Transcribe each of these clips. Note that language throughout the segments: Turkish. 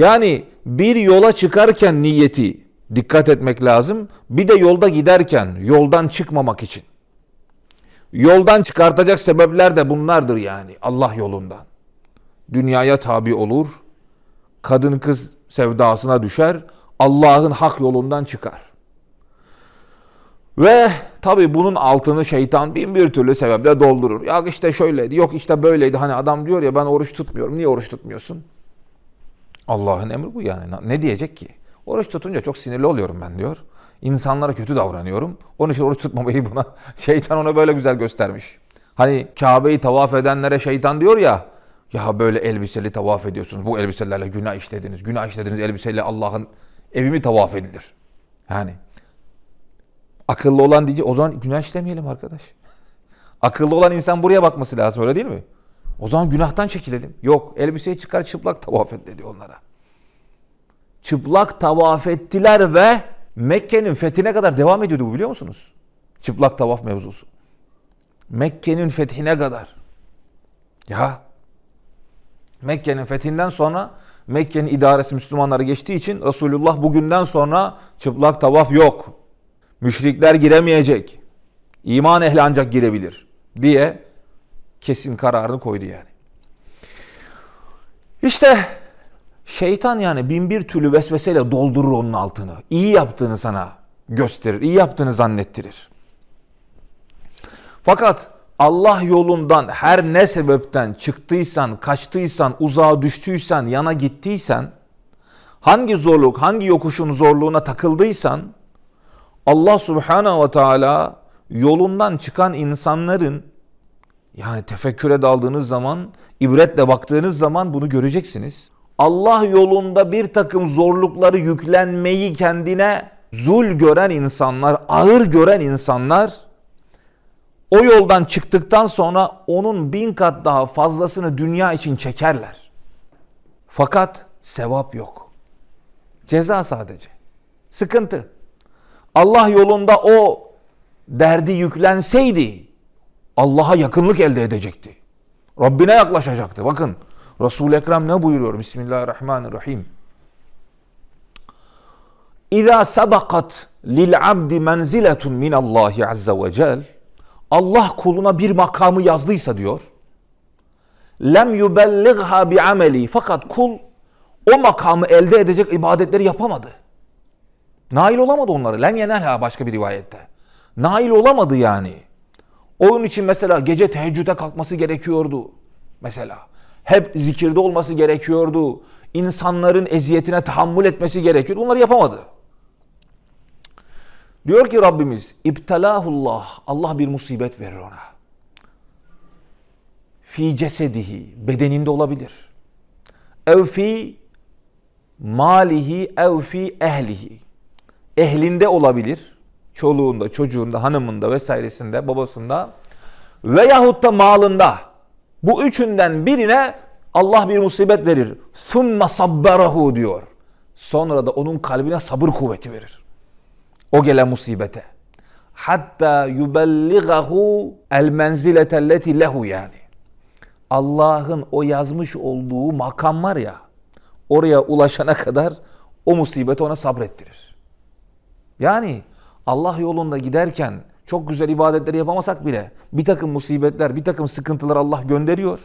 Yani bir yola çıkarken niyeti dikkat etmek lazım. Bir de yolda giderken yoldan çıkmamak için. Yoldan çıkartacak sebepler de bunlardır yani Allah yolundan. Dünyaya tabi olur, kadın kız sevdasına düşer, Allah'ın hak yolundan çıkar. Ve tabi bunun altını şeytan bin bir türlü sebeple doldurur. Ya işte şöyleydi, yok işte böyleydi. Hani adam diyor ya ben oruç tutmuyorum. Niye oruç tutmuyorsun? Allah'ın emri bu yani. Ne diyecek ki? Oruç tutunca çok sinirli oluyorum ben diyor. İnsanlara kötü davranıyorum. Onun için oruç tutmamayı buna şeytan ona böyle güzel göstermiş. Hani Kabe'yi tavaf edenlere şeytan diyor ya ya böyle elbiseli tavaf ediyorsunuz. Bu elbiselerle günah işlediniz. Günah işlediğiniz elbiseyle Allah'ın evi mi tavaf edilir? Yani akıllı olan diyecek o zaman günah işlemeyelim arkadaş. akıllı olan insan buraya bakması lazım öyle değil mi? O zaman günahtan çekilelim. Yok elbiseyi çıkar çıplak tavaf et dedi onlara. Çıplak tavaf ettiler ve Mekke'nin fethine kadar devam ediyordu bu biliyor musunuz? Çıplak tavaf mevzusu. Mekke'nin fethine kadar. Ya Mekke'nin fethinden sonra Mekke'nin idaresi Müslümanları geçtiği için Resulullah bugünden sonra çıplak tavaf yok. Müşrikler giremeyecek. İman ehli ancak girebilir diye kesin kararını koydu yani. İşte şeytan yani bin bir türlü vesveseyle doldurur onun altını. İyi yaptığını sana gösterir, iyi yaptığını zannettirir. Fakat Allah yolundan her ne sebepten çıktıysan, kaçtıysan, uzağa düştüysen, yana gittiysen, hangi zorluk, hangi yokuşun zorluğuna takıldıysan, Allah subhanahu ve teala yolundan çıkan insanların yani tefekküre daldığınız zaman, ibretle baktığınız zaman bunu göreceksiniz. Allah yolunda bir takım zorlukları yüklenmeyi kendine zul gören insanlar, ağır gören insanlar o yoldan çıktıktan sonra onun bin kat daha fazlasını dünya için çekerler. Fakat sevap yok. Ceza sadece. Sıkıntı. Allah yolunda o derdi yüklenseydi Allah'a yakınlık elde edecekti. Rabbine yaklaşacaktı. Bakın Resul-i Ekrem ne buyuruyor? Bismillahirrahmanirrahim. İza sabakat lil abdi menziletun min Allah azza ve cel Allah kuluna bir makamı yazdıysa diyor. Lem yubelligha bi ameli fakat kul o makamı elde edecek ibadetleri yapamadı. Nail olamadı onları. Lem yenelha başka bir rivayette. Nail olamadı yani. Onun için mesela gece teheccüde kalkması gerekiyordu. Mesela hep zikirde olması gerekiyordu. İnsanların eziyetine tahammül etmesi gerekiyordu. Bunları yapamadı. Diyor ki Rabbimiz İbtelahullah Allah bir musibet verir ona. Fi cesedihi bedeninde olabilir. Ev fi malihi ev fi ehlihi. Ehlinde olabilir. Çoluğunda, çocuğunda, hanımında vesairesinde, babasında veyahut da malında. Bu üçünden birine Allah bir musibet verir. Thumma sabbarahu diyor. Sonra da onun kalbine sabır kuvveti verir o gelen musibete. Hatta yubelligahu el menziletelleti lehu yani. Allah'ın o yazmış olduğu makam var ya, oraya ulaşana kadar o musibeti ona sabrettirir. Yani Allah yolunda giderken çok güzel ibadetleri yapamasak bile bir takım musibetler, bir takım sıkıntılar Allah gönderiyor.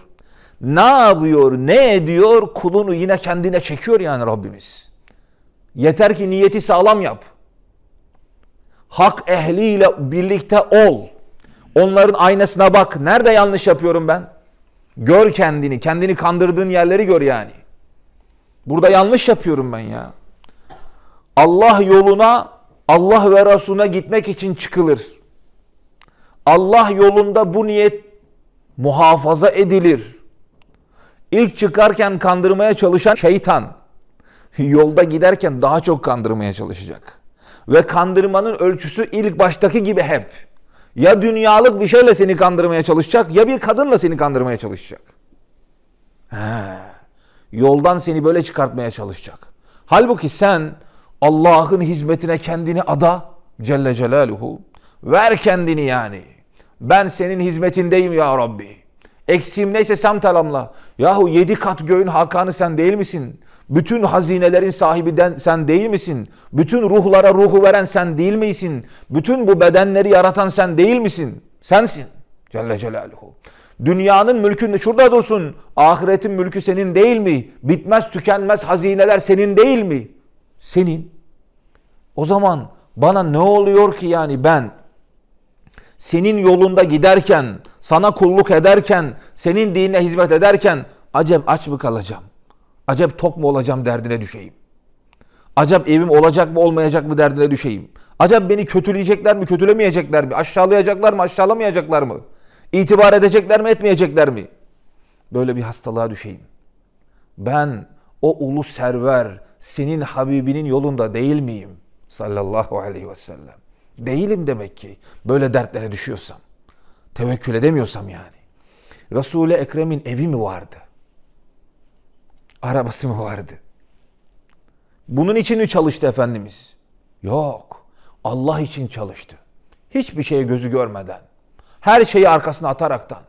Ne yapıyor, ne ediyor? Kulunu yine kendine çekiyor yani Rabbimiz. Yeter ki niyeti sağlam yap hak ehliyle birlikte ol. Onların aynasına bak. Nerede yanlış yapıyorum ben? Gör kendini. Kendini kandırdığın yerleri gör yani. Burada yanlış yapıyorum ben ya. Allah yoluna, Allah ve Resulüne gitmek için çıkılır. Allah yolunda bu niyet muhafaza edilir. İlk çıkarken kandırmaya çalışan şeytan yolda giderken daha çok kandırmaya çalışacak. Ve kandırmanın ölçüsü ilk baştaki gibi hep. Ya dünyalık bir şeyle seni kandırmaya çalışacak ya bir kadınla seni kandırmaya çalışacak. He. Yoldan seni böyle çıkartmaya çalışacak. Halbuki sen Allah'ın hizmetine kendini ada Celle Celaluhu. Ver kendini yani. Ben senin hizmetindeyim ya Rabbi. Eksiğim neyse sen talamla. Yahu yedi kat göğün hakanı sen değil misin? Bütün hazinelerin sahibi den- sen değil misin? Bütün ruhlara ruhu veren sen değil misin? Bütün bu bedenleri yaratan sen değil misin? Sensin. Celle Celaluhu. Dünyanın mülkünde şurada dursun. Ahiretin mülkü senin değil mi? Bitmez tükenmez hazineler senin değil mi? Senin. O zaman bana ne oluyor ki yani ben senin yolunda giderken, sana kulluk ederken, senin dinine hizmet ederken acep aç mı kalacağım? Acep tok mu olacağım derdine düşeyim? Acep evim olacak mı olmayacak mı derdine düşeyim? Acep beni kötüleyecekler mi kötülemeyecekler mi? Aşağılayacaklar mı aşağılamayacaklar mı? İtibar edecekler mi etmeyecekler mi? Böyle bir hastalığa düşeyim. Ben o ulu server senin Habibinin yolunda değil miyim? Sallallahu aleyhi ve sellem. Değilim demek ki. Böyle dertlere düşüyorsam. Tevekkül edemiyorsam yani. Resul-i Ekrem'in evi mi vardı? Arabası mı vardı? Bunun için mi çalıştı Efendimiz? Yok. Allah için çalıştı. Hiçbir şeye gözü görmeden. Her şeyi arkasına ataraktan.